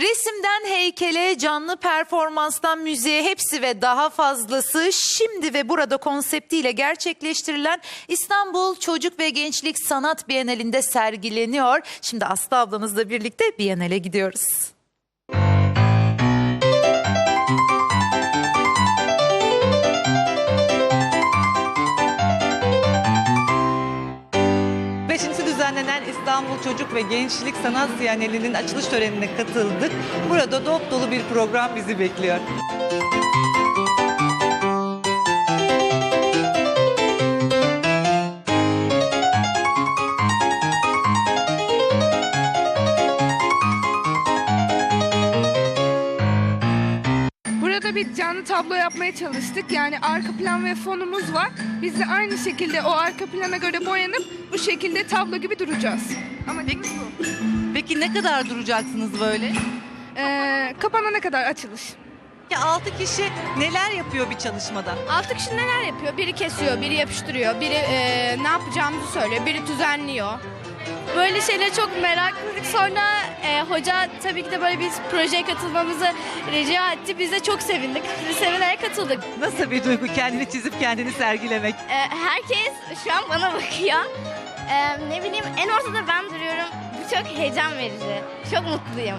Resimden heykele, canlı performanstan müziğe hepsi ve daha fazlası şimdi ve burada konseptiyle gerçekleştirilen İstanbul Çocuk ve Gençlik Sanat Bienalinde sergileniyor. Şimdi Aslı ablamızla birlikte Bienale gidiyoruz. Beşincisi düzenlenen İstanbul Çocuk ve Gençlik Sanat Siyaneli'nin açılış törenine katıldık. Burada dop dolu bir program bizi bekliyor. Burada bir canlı tablo yapmaya çalıştık. Yani arka plan ve fonumuz var. Biz de aynı şekilde o arka plana göre boyanıp bu şekilde tablo gibi duracağız. Ama bu. Peki ne kadar duracaksınız böyle? Ee, kapanana kadar açılış. Ya 6 kişi neler yapıyor bir çalışmada? Altı kişi neler yapıyor? Biri kesiyor, biri yapıştırıyor, biri e, ne yapacağımızı söylüyor, biri düzenliyor. Böyle şeyleri çok meraklıydık. Sonra e, hoca tabii ki de böyle biz projeye katılmamızı rica etti. Biz de çok sevindik. Biz sevinerek katıldık. Nasıl bir duygu kendini çizip kendini sergilemek? E, herkes şu an bana bakıyor. E, ne bileyim en ortada ben duruyorum. Bu çok heyecan verici. Çok mutluyum.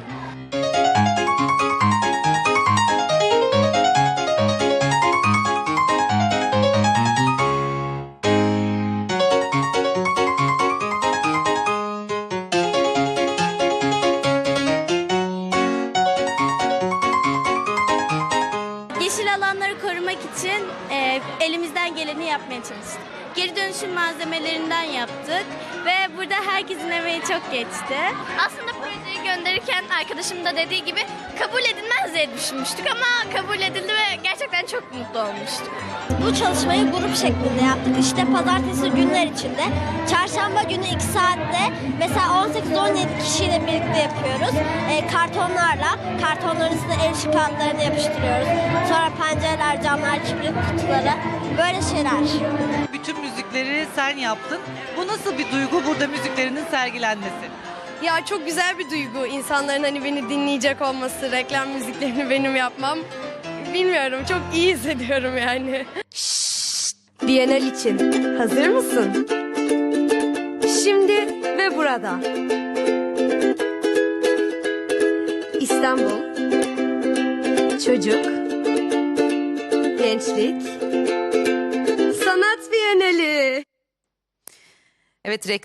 Alanları korumak için e, elimizden geleni yapmaya çalıştık. Geri dönüşüm malzemelerinden yaptık ve burada herkesin emeği çok geçti. Aslında projeyi gönderirken arkadaşım da dediği gibi kabul edilmez diye düşünmüştük ama kabul edildi ve gerçekten çok mutlu olmuştuk. Bu çalışmayı grup şeklinde yaptık. İşte pazartesi günler içinde. Çarşamba günü 2 saatte mesela 18-17 kişiyle birlikte yapıyoruz. E, kartonlarla, kartonların üstüne el kağıtlarını yapıştırıyoruz. Sonra pencereler, camlar, kibrit kutuları böyle şeyler. Müzikleri sen yaptın. Bu nasıl bir duygu burada müziklerinin sergilenmesi? Ya çok güzel bir duygu insanların hani beni dinleyecek olması, reklam müziklerini benim yapmam. Bilmiyorum çok iyi hissediyorum yani. Bienal için hazır mısın? Şimdi ve burada. İstanbul Çocuk Gençlik Bienali. Evet reklam